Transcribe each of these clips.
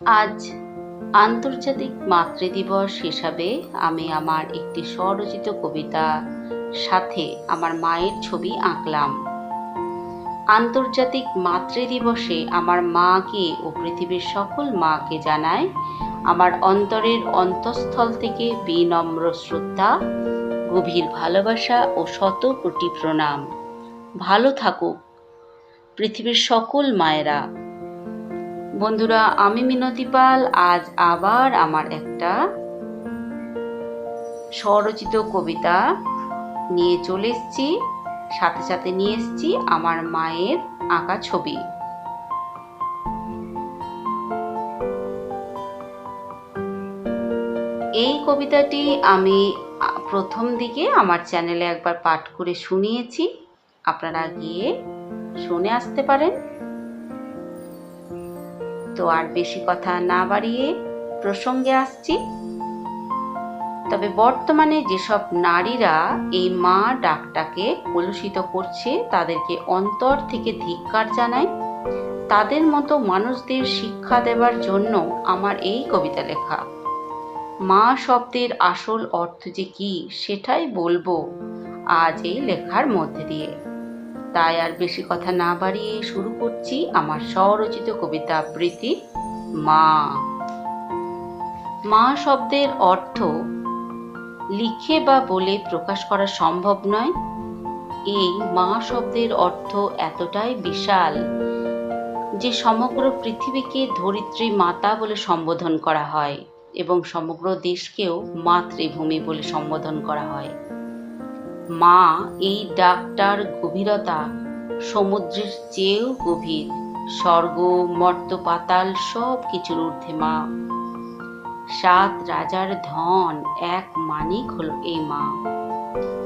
আজ আন্তর্জাতিক মাতৃদিবস হিসাবে আমি আমার একটি স্বরচিত কবিতা সাথে আমার মায়ের ছবি আঁকলাম। আন্তর্জাতিক মাতৃদিবসে আমার মাকে ও পৃথিবীর সকল মাকে জানায় আমার অন্তরের অন্তঃস্থল থেকে বিনম্র শ্রদ্ধা, গভীর ভালোবাসা ও শত কোটি প্রণাম। ভালো থাকুক পৃথিবীর সকল মায়েরা। বন্ধুরা, আমি মিনতি পাল। আজ আবার আমার একটা স্বরচিত কবিতা নিয়ে চলে এসেছি। সাথে সাথে নিয়ে এসেছি আমার মায়ের আঁকা ছবি। এই কবিতাটি আমি প্রথম দিকে আমার চ্যানেলে একবার পাঠ করে শুনিয়েছি। আপনারা গিয়ে শুনে আসতে পারেন। তো আর বেশি কথা না বাড়িয়ে প্রসঙ্গে আসছি। তবে বর্তমানে যেসব নারীরা এই মা ডাকটাকে কলুষিত করছে, তাদেরকে অন্তর থেকে ধিক্কার জানাই, তাদের মতো মানুষদের শিক্ষা দেবার জন্য আমার এই কবিতা লেখা। মা শব্দের আসল অর্থ যে কি, সেটাই বলব আজ এই লেখার মধ্যে দিয়ে। তাই আর বেশি কথা না বাড়িয়ে শুরু করছি আমার স্বরচিত কবিতা আবৃত্তি, মা। মা শব্দের অর্থ লিখে বা বলে প্রকাশ করা সম্ভব নয়। এই মা শব্দের অর্থ এতটাই বিশাল যে সমগ্র পৃথিবীকে ধরিত্রী মাতা বলে সম্বোধন করা হয় এবং সমগ্র দেশকেও মাতৃভূমি বলে সম্বোধন করা হয়। মা, এই ডাকটার গভীরতা সমুদ্রের চেয়েও গভীর। স্বর্গ মর্ত পাতাল সব কিছুর ঊর্ধ্বে মা। সাত রাজার ধন এক মানিক হল এই মা।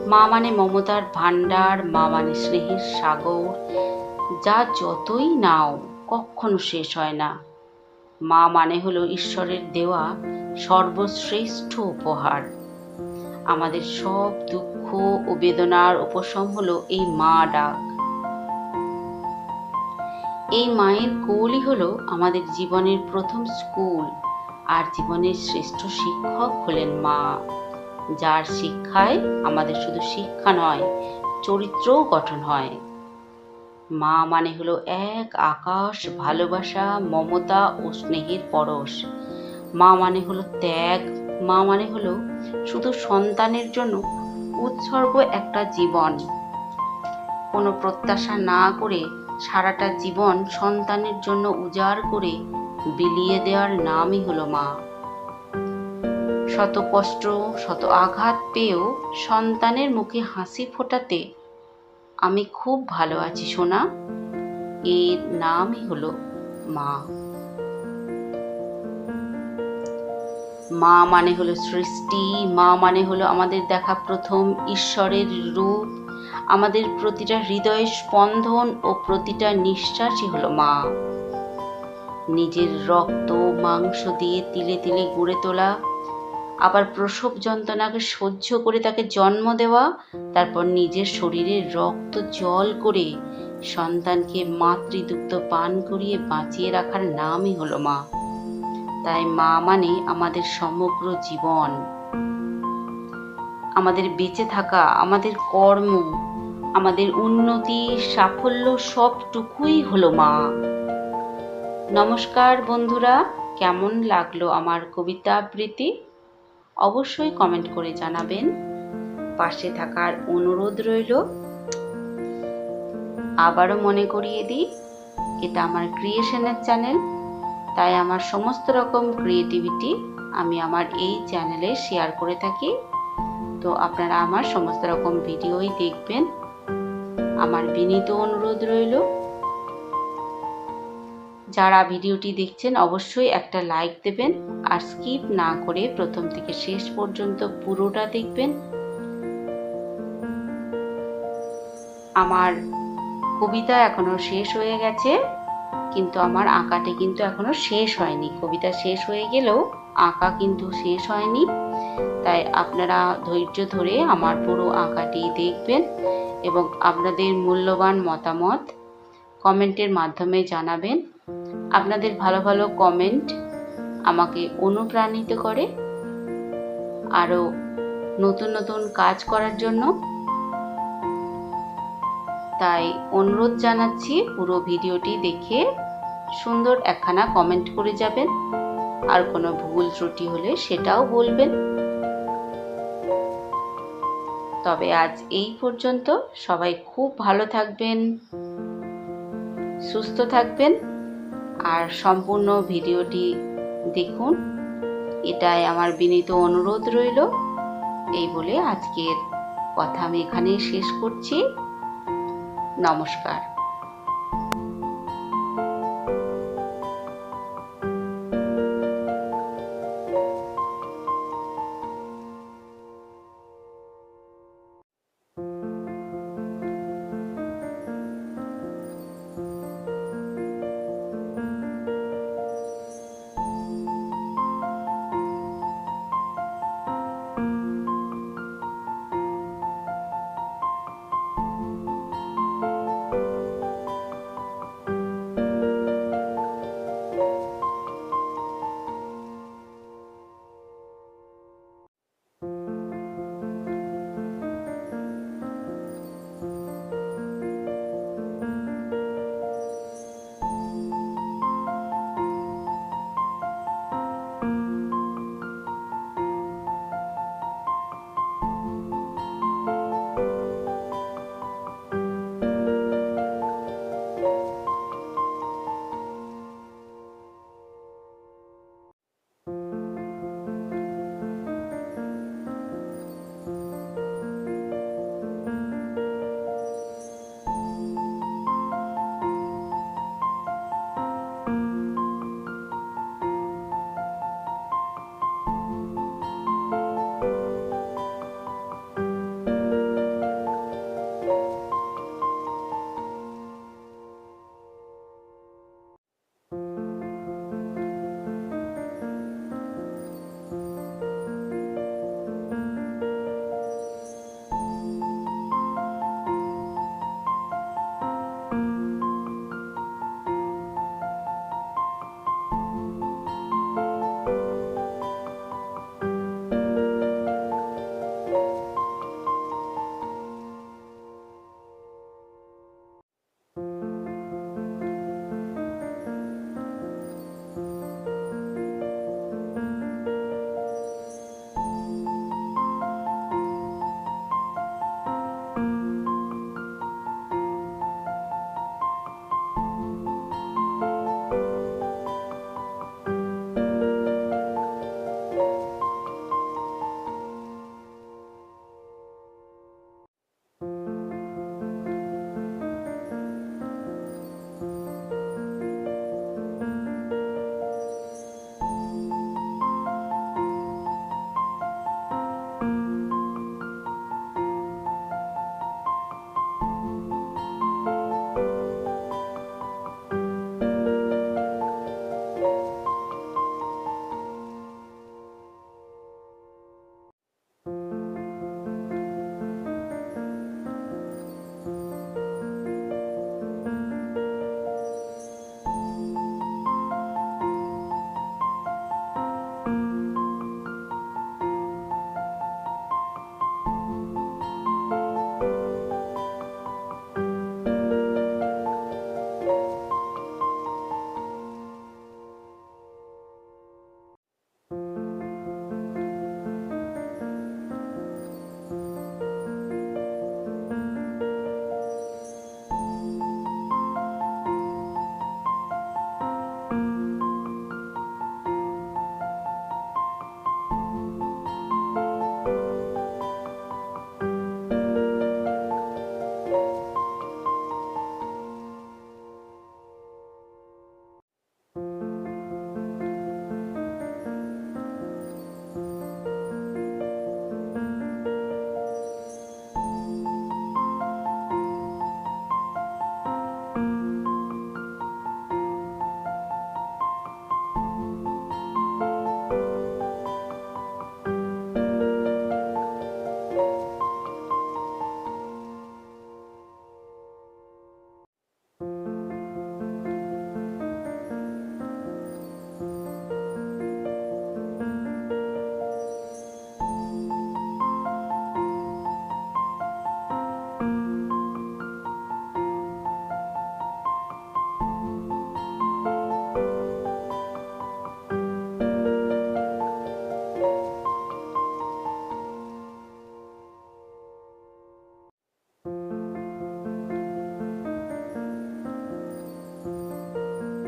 মা মানে মমতার ভাণ্ডার, মা মানে স্নেহের সাগর। যা যতই নাও, কখনো শেষ হয় না। মা মানে হলো ঈশ্বরের দেওয়া সর্বশ্রেষ্ঠ উপহার। আমাদের সব দুঃখ ও বেদনার উপশম হলো এই মা ডাক। এই মায়ের কোলই হলো আমাদের জীবনের প্রথম স্কুল আর জীবনের শ্রেষ্ঠ শিক্ষক হলেন মা, যার শিক্ষায় আমাদের শুধু শিক্ষা নয়, চরিত্রও গঠন হয়। মা মানে হলো এক আকাশ ভালোবাসা, মমতা ও স্নেহের পরশ। মা মানে হলো ত্যাগ, মা মানে হলো শুধু সন্তানের জন্য উৎসর্গ একটা জীবন। কোনো প্রত্যাশা না করে সারাটা জীবন সন্তানের জন্য উজাড় করে বিলিয়ে দেওয়ার নামই হলো মা। শত কষ্ট, শত আঘাত পেয়েও সন্তানের মুখে হাসি ফোটাতে আমি খুব ভালো আছি, সোনা। এর নামই হলো মা। মা মানে হলো সৃষ্টি, মা মানে হলো আমাদের দেখা প্রথম ঈশ্বরের রূপ। আমাদের প্রতিটা হৃদয় স্পন্দন ও প্রতিটা নিঃশ্বাসই হলো মা। নিজের রক্ত, মাংস দিয়ে তিলে তিলে গড়ে তোলা, আবার প্রসব যন্ত্রণাকে সহ্য করে তাকে জন্ম দেওয়া, তারপর নিজের শরীরের রক্ত, জল করে সন্তানকে মাতৃদুগ্ধ পান করিয়ে বাঁচিয়ে রাখার নামই হলো মা। তাই মা মানে আমাদের সমগ্র জীবন। আমাদের বেঁচে থাকা, আমাদের কর্ম, আমাদের উন্নতি, সাফল্য সবটুকুই হলো মা। নমস্কার বন্ধুরা, কেমন লাগল আমার কবিতা আবৃত্তি? অবশ্যই কমেন্ট করে জানাবেন। পাশে থাকার অনুরোধ রইল। আবারও মনে করিয়ে দিই, এটা আমার ক্রিয়েশনের চ্যানেল। তাই আমার সমস্ত রকম ক্রিয়েটিভিটি আমি আমার এই চ্যানেলে শেয়ার করে থাকি। তো আপনারা আমার সমস্ত রকম ভিডিওই দেখবেন। আমার বিনীত অনুরোধ রইল। যারা ভিডিওটি দেখছেন, অবশ্যই একটা লাইক দেবেন আর স্কিপ না করে প্রথম থেকে শেষ পর্যন্ত পুরোটা দেখবেন। আমার কবিতা এখনও শেষ হয়ে গেছে। কিন্তু আমার আঁকাটি কিন্তু এখনও শেষ হয়নি। কবিতা শেষ হয়ে গেলেও আঁকা কিন্তু শেষ হয়নি। তাই আপনারা ধৈর্য ধরে আমার পুরো আঁকাটি দেখবেন এবং আপনাদের মূল্যবান মতামত কমেন্টের মাধ্যমে জানাবেন। আপনাদের ভালো ভালো কমেন্ট আমাকে অনুপ্রাণিত করে। আরও নতুন নতুন কাজ করার জন্য তাই অনুরোধ জানাচ্ছি পুরো ভিডিওটি দেখে সুন্দর একখানা কমেন্ট করে যাবেন। আর কোনো ভুল ত্রুটি হলে সেটাও বলবেন। তবে আজ এই পর্যন্ত সবাই খুব ভালো থাকবেন, সুস্থ থাকবেন, আর সম্পূর্ণ ভিডিওটি দেখুন। এটাই আমার বিনীত অনুরোধ রইল। এই বলে আজকের কথা আমি এখানেই শেষ করছি। নমস্কার